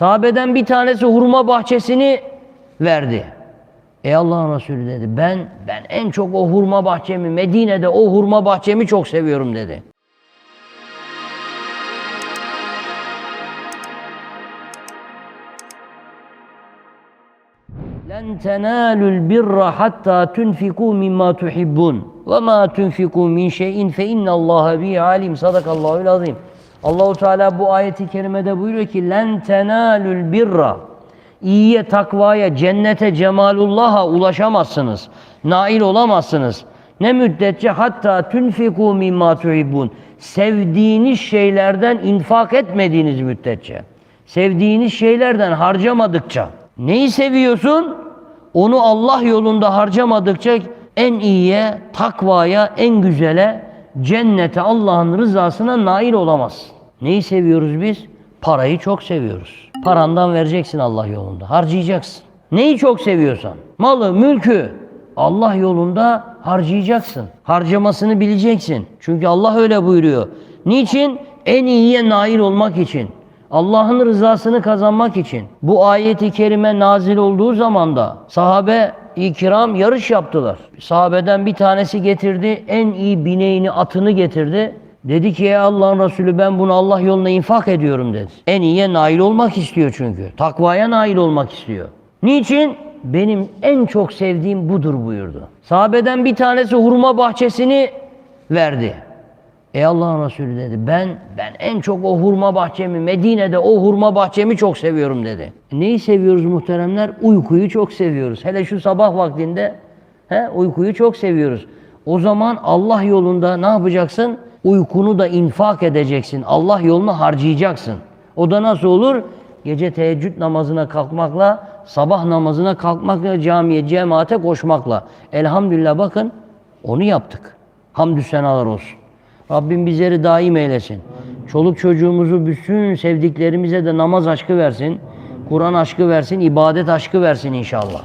Sahabeden bir tanesi hurma bahçesini verdi. Ey Allah'ın Resulü dedi ben ben en çok o hurma bahçemi Medine'de o hurma bahçemi çok seviyorum dedi. Len tenalul birra hatta tunfiku mimma tuhibbun ve ma tunfiku min şeyin fe innallaha bi alim sadakallahu azim. Allahu Teala bu ayeti kerimede buyuruyor ki len tenalul birra iyiye, takvaya, cennete, cemalullah'a ulaşamazsınız. Nail olamazsınız. Ne müddetçe hatta tunfiku mimma tuhibbun. Sevdiğiniz şeylerden infak etmediğiniz müddetçe. Sevdiğiniz şeylerden harcamadıkça. Neyi seviyorsun? Onu Allah yolunda harcamadıkça en iyiye, takvaya, en güzele, cennete, Allah'ın rızasına nail olamaz. Neyi seviyoruz biz? Parayı çok seviyoruz. Parandan vereceksin Allah yolunda, harcayacaksın. Neyi çok seviyorsan, malı, mülkü Allah yolunda harcayacaksın. Harcamasını bileceksin. Çünkü Allah öyle buyuruyor. Niçin? En iyiye nail olmak için. Allah'ın rızasını kazanmak için. Bu ayeti kerime nazil olduğu zaman da sahabe kiram yarış yaptılar. Sahabeden bir tanesi getirdi, en iyi bineğini, atını getirdi. Dedi ki ya Allah'ın Resulü ben bunu Allah yoluna infak ediyorum dedi. En iyiye nail olmak istiyor çünkü. Takvaya nail olmak istiyor. Niçin? Benim en çok sevdiğim budur buyurdu. Sahabeden bir tanesi hurma bahçesini verdi. Ey Allah'ın Resulü dedi. Ben ben en çok o hurma bahçemi Medine'de o hurma bahçemi çok seviyorum dedi. Neyi seviyoruz muhteremler? Uykuyu çok seviyoruz. Hele şu sabah vaktinde he, uykuyu çok seviyoruz. O zaman Allah yolunda ne yapacaksın? Uykunu da infak edeceksin. Allah yolunu harcayacaksın. O da nasıl olur? Gece teheccüd namazına kalkmakla, sabah namazına kalkmakla, camiye, cemaate koşmakla. Elhamdülillah bakın onu yaptık. Hamdü senalar olsun. Rabbim bizleri daim eylesin. Çoluk çocuğumuzu bütün sevdiklerimize de namaz aşkı versin. Kur'an aşkı versin, ibadet aşkı versin inşallah.